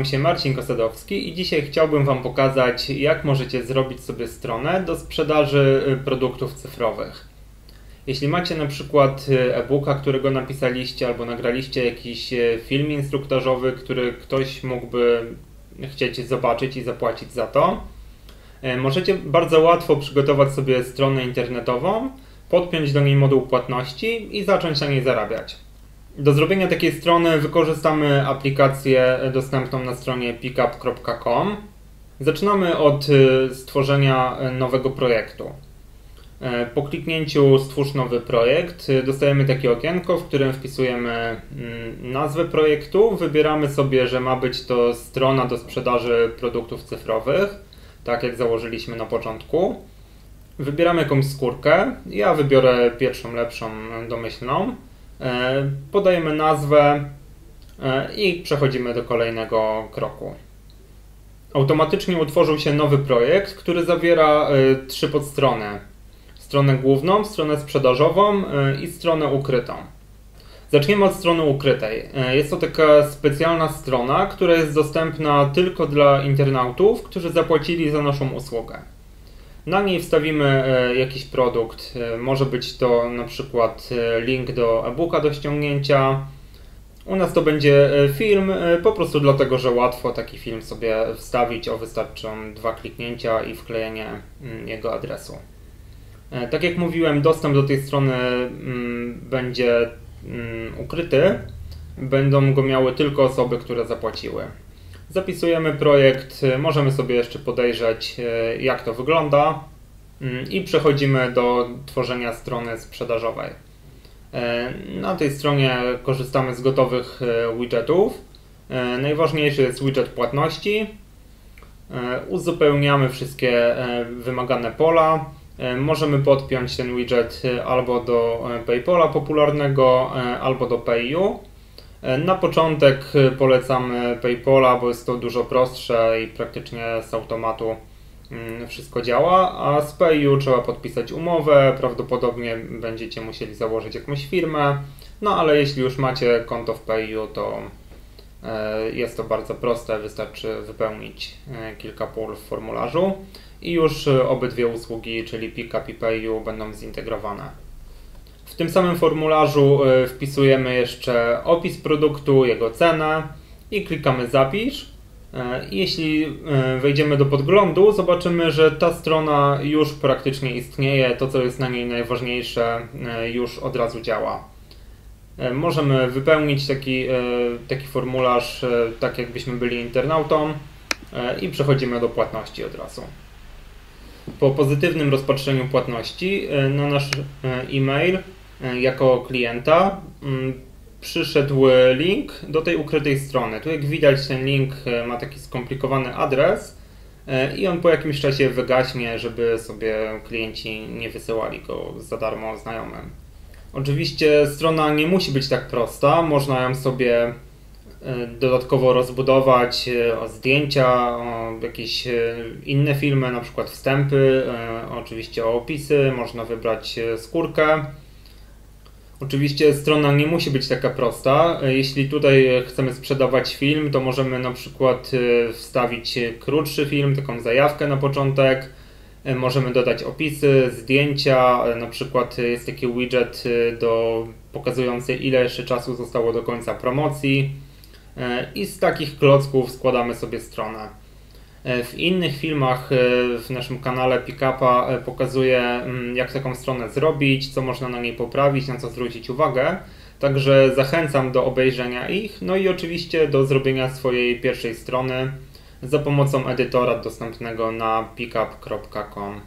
nazywam się Marcin Kosadowski i dzisiaj chciałbym Wam pokazać, jak możecie zrobić sobie stronę do sprzedaży y, produktów cyfrowych. Jeśli macie na przykład y, e-booka, którego napisaliście, albo nagraliście jakiś y, film instruktażowy, który ktoś mógłby chcieć zobaczyć i zapłacić za to, możecie bardzo łatwo przygotować sobie stronę internetową, podpiąć do niej moduł płatności i zacząć na niej zarabiać. Do zrobienia takiej strony wykorzystamy aplikację dostępną na stronie pickup.com. Zaczynamy od y, stworzenia nowego projektu. E, po kliknięciu Stwórz nowy projekt y, dostajemy takie okienko, w którym wpisujemy mm, nazwę projektu. Wybieramy sobie, że ma być to strona do sprzedaży produktów cyfrowych, tak jak założyliśmy na początku. Wybieramy jakąś skórkę. Ja wybiorę pierwszą, lepszą, domyślną. E, podajemy nazwę e, i przechodzimy do kolejnego kroku. Automatycznie utworzył się nowy projekt, który zawiera e, trzy podstrony. Stronę główną, stronę sprzedażową i stronę ukrytą. Zaczniemy od strony ukrytej. Jest to taka specjalna strona, która jest dostępna tylko dla internautów, którzy zapłacili za naszą usługę. Na niej wstawimy e, jakiś produkt. E, może być to na przykład e, link do e-booka do ściągnięcia. U nas to będzie film, po prostu dlatego, że łatwo taki film sobie wstawić, o wystarczą dwa kliknięcia i wklejenie mm, jego adresu. Tak jak mówiłem, dostęp do tej strony mm, będzie mm, ukryty. Będą go miały tylko osoby, które zapłaciły. Zapisujemy projekt, możemy sobie jeszcze podejrzeć e, jak to wygląda mm, i przechodzimy do tworzenia strony sprzedażowej. E, na tej stronie korzystamy z gotowych e, widgetów. Najważniejszy jest widget płatności. Uzupełniamy wszystkie wymagane pola. Możemy podpiąć ten widget albo do PayPala popularnego, albo do PayU. E, na początek e, polecam PayPala, bo jest to dużo prostsze i praktycznie z automatu mm, wszystko działa, a z PayU trzeba podpisać umowę, prawdopodobnie będziecie musieli założyć jakąś firmę, no ale jeśli już macie konto w PayU, to e, jest to bardzo proste, wystarczy wypełnić kilka pól w formularzu i już obydwie usługi, czyli Pickup i PayU będą zintegrowane. W tym samym formularzu e, wpisujemy jeszcze opis produktu, jego cenę i klikamy zapisz. E, jeśli e, wejdziemy do podglądu, zobaczymy, że ta strona już praktycznie istnieje. To, co jest na niej najważniejsze, już od razu działa. Możemy wypełnić taki, taki formularz, tak jakbyśmy byli internautą i przechodzimy do płatności od razu. Po pozytywnym rozpatrzeniu płatności na nasz e-mail jako klienta mm, przyszedł link do tej ukrytej strony. Tu jak widać ten link e, ma taki skomplikowany adres e, i on po jakimś czasie wygaśnie, żeby sobie klienci nie wysyłali go za darmo znajomym. Oczywiście strona nie musi być tak prosta, można ją sobie dodatkowo rozbudować o zdjęcia, o jakieś inne filmy, na przykład wstępy, oczywiście o opisy, można wybrać skórkę Oczywiście strona nie musi być taka prosta. Jeśli tutaj chcemy sprzedawać film, to możemy na przykład e, wstawić krótszy film, taką zajawkę na początek. E, możemy dodać opisy, zdjęcia, e, na przykład jest taki widget do, pokazujący ile jeszcze czasu zostało do końca promocji. I z takich klocków składamy sobie stronę. E, w innych filmach e, w naszym kanale Pickupa e, pokazuję, mm, jak taką stronę zrobić, co można na niej poprawić, na co zwrócić uwagę. Także zachęcam do obejrzenia ich, no i oczywiście do zrobienia swojej pierwszej strony za pomocą edytora dostępnego na pickup.com.